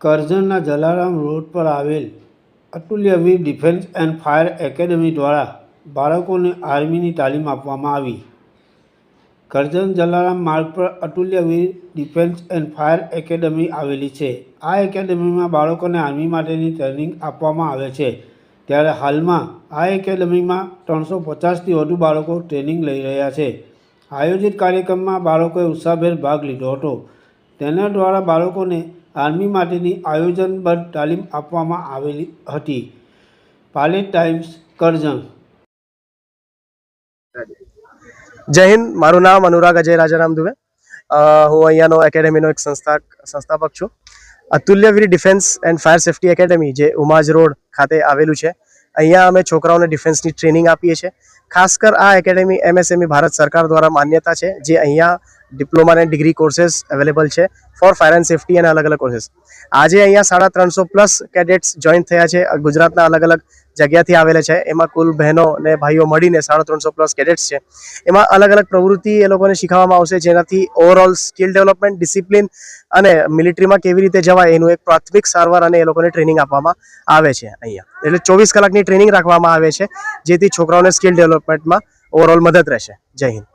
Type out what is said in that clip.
કરજણના Jalaram road પર આવેલ Atulyaveer defence and fire academy દ્વારા બાળકોને આર્મીની તાલીમ આપવામાં આવી. કરજણ જલારામ માર્ગ પર Atulyaveer defence and fire academy આવેલી છે. આ એકેડમીમાં બાળકોને આર્મી માટેની ટ્રેનિંગ આપવામાં આવે છે. ત્યારે હાલમાં આ એકેડમીમાં ત્રણસો પચાસથી વધુ બાળકો ટ્રેનિંગ લઈ રહ્યા છે. આયોજિત કાર્યક્રમમાં બાળકોએ ઉત્સાહભેર ભાગ લીધો હતો. તેના દ્વારા બાળકોને આર્મી માટેની આયોજનબદ્ધ તાલીમ આપવામાં આવેલી હતી. પાલેટ ટાઈમ્સ કરજણ. જય હિન્દ, મારું નામ અનુરાગ અજય રાજારામ દુબે. હું અહીંયાનો એકેડેમીનો એક સંસ્થા સંસ્થાપક છું. Atulyaveer defence and fire safety academy, જે ઉમાજ રોડ ખાતે આવેલું છે. અહીંયા અમે છોકરાઓને ડિફેન્સની ટ્રેનિંગ આપીએ છીએ. ખાસ કર આ એકેડેમી એમએસએમઈ ભારત સરકાર દ્વારા માન્યતા છે, જે અહીંયા ડિપ્લોમા અને ડિગ્રી કોર્सेस અવેલેબલ છે. ફોર ફાયર એન્ડ સેફટી અને અલગ અલગ કોર્સિસ આજે અહીંયા સાડા ત્રણસો પ્લસ કેડેટ્સ જોઈન થયા છે. ગુજરાતના અલગ અલગ જગ્યાથી આવેલા છે. એમાં કુલ બહેનો અને ભાઈઓ મળીને સાડા ત્રણસો પ્લસ કેડેટ્સ છે. એમાં અલગ અલગ પ્રવૃત્તિ એ લોકોને શીખવવામાં આવશે, જેનાથી ઓવરઓલ સ્કિલ ડેવલપમેન્ટ ડિસિપ્લિન અને મિલિટરીમાં કેવી રીતે જવાય એનું એક પ્રાથમિક સારવાર અને એ લોકોને ટ્રેનિંગ આપવામાં આવે છે અહીંયા. એટલે ચોવીસ કલાકની ટ્રેનિંગ રાખવામાં આવે છે, જેથી છોકરાઓને સ્કિલ ડેવલપમેન્ટમાં ઓવરઓલ મદદ રહેશે. જય હિન્દ.